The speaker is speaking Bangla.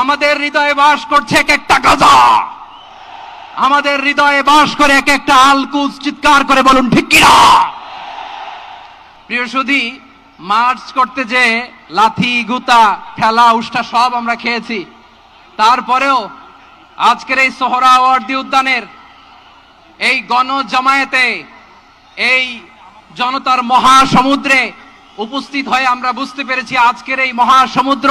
আমাদের হৃদয়ে বাস করছে এক একটা গাজা আমাদের হৃদয়ে বাস করে এক একটা আলকুজ চিৎকার করে বলুন, ঠিক প্রিয় সুধী, মার্চ করতে যে লাথি, গুতা, ঠেলা, উষ্টা সব আমরা খেয়েছি, তারপরেও আজকের এই সোহরাওয়ার্দী উদ্যানের এই গণ জামায়াতে এই জনতার মহাসমুদ্রে উপস্থিত হয়ে আমরা বুঝতে পেরেছি আজকের এই মহাসমুদ্র